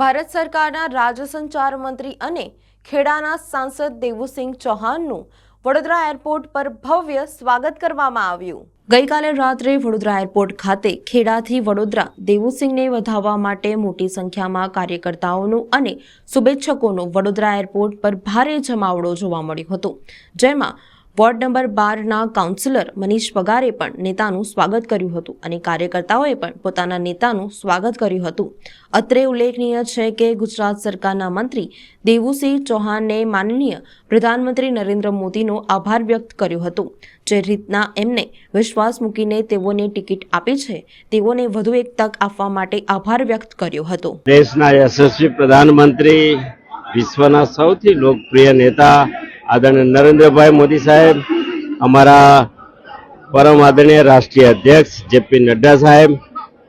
ભારત સરકારના રાજ્ય સંચાર મંત્રી અને ખેડાના સાંસદ દેવુસિંહ ચૌહાણનું વડોદરા એરપોર્ટ પર ભવ્ય સ્વાગત કરવામાં આવ્યું. ગઈકાલે રાત્રે વડોદરા એરપોર્ટ ખાતે ખેડાથી વડોદરા દેવુસિંહને વધાવવા માટે મોટી સંખ્યામાં કાર્યકર્તાઓનું અને શુભેચ્છકોનું વડોદરા એરપોર્ટ પર ભારે જમાવડો જોવા મળ્યો હતો. જેમાં વોર્ડ નંબર બારના કાઉન્સિલર મનીષ પગારે પણ નેતાનું સ્વાગત કર્યું હતું અને કાર્યકર્તાઓએ પણ પોતાના નેતાનું સ્વાગત કર્યું હતું. અત્રે ઉલ્લેખનીય છે કે ગુજરાત સરકારના મંત્રી દેવુસિંહ ચૌહાણને માનનીય પ્રધાનમંત્રી નરેન્દ્ર મોદીનો આભાર વ્યક્ત કર્યો હતો. જે રીતના એમને વિશ્વાસ મૂકીને તેઓને ટિકિટ આપી છે, તેઓને વધુ એક તક આપવા માટે આભાર વ્યક્ત કર્યો હતો. દેશના યશસ્વી પ્રધાનમંત્રી વિશ્વના સૌથી લોકપ્રિય નેતા આદરણીય નરેન્દ્રભાઈ મોદી સાહેબ, અમારા પરમ આદરણીય રાષ્ટ્રીય અધ્યક્ષ જેપી નડ્ડા સાહેબ,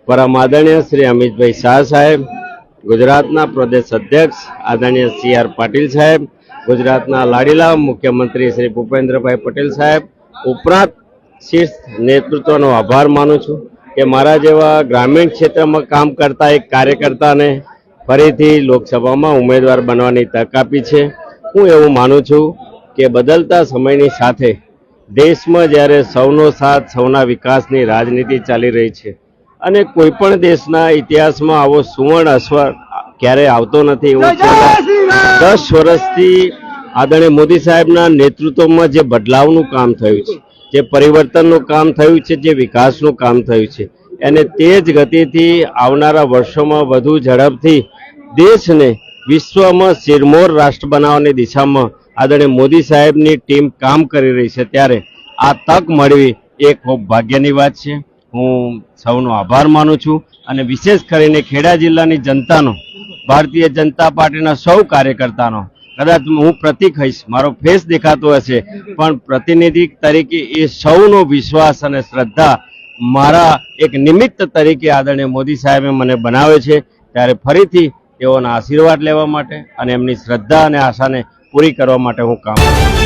પરમ આદરણીય શ્રી અમિતભાઈ શાહ સાહેબ, ગુજરાતના પ્રદેશ અધ્યક્ષ આદરણીય સી આર પાટીલ સાહેબ, ગુજરાતના લાડીલા મુખ્યમંત્રી શ્રી ભૂપેન્દ્રભાઈ પટેલ સાહેબ, ઉપરાંત શીર્ષ નેતૃત્વનો આભાર માનું છું કે મારા જેવા ગ્રામીણ ક્ષેત્રમાં કામ કરતા એક કાર્યકર્તાને ફરીથી લોકસભામાં ઉમેદવાર બનવાની તક આપી છે. હું એવું માનું છું કે બદલતા સમયની સાથે દેશમાં જ્યારે સૌનો સાથ સૌના વિકાસની રાજનીતિ ચાલી રહી છે અને કોઈ પણ દેશના ઇતિહાસમાં આવો સુવર્ણ અસર ક્યારેય આવતો નથી એવું દસ વર્ષથી આદરણીય મોદી સાહેબના નેતૃત્વમાં જે બદલાવનું કામ થયું છે જે પરિવર્તનનું કામ થયું છે જે વિકાસનું કામ થયું છે એને તે જ ગતિથી આવનારા વર્ષોમાં વધુ ઝડપથી દેશને વિશ્વમાં શિરમોર રાષ્ટ્ર બનાવવાની દિશામાં આદરણીય મોદી સાહેબની ટીમ કામ કરી રહી છે ત્યારે આ તક મળવી એ ખૂબ ભાગ્યની વાત છે. હું સૌનો આભાર માનું છું અને વિશેષ કરીને ખેડા જિલ્લાની જનતાનો, ભારતીય જનતા પાર્ટીના સૌ કાર્યકર્તાનો, કદાચ હું પ્રતિક હઈશ, મારો ફેસ દેખાતો હશે, પણ પ્રતિનિધિ તરીકે એ સૌનો વિશ્વાસ અને શ્રદ્ધા મારા એક નિમિત્ત તરીકે આદરણીય મોદી સાહેબે મને બનાવે છે. ત્યારે ફરીથી તેઓના આશીર્વાદ લેવા માટે અને એમની શ્રદ્ધા અને આશાને પૂરી કરવા માટે હું કામ કરું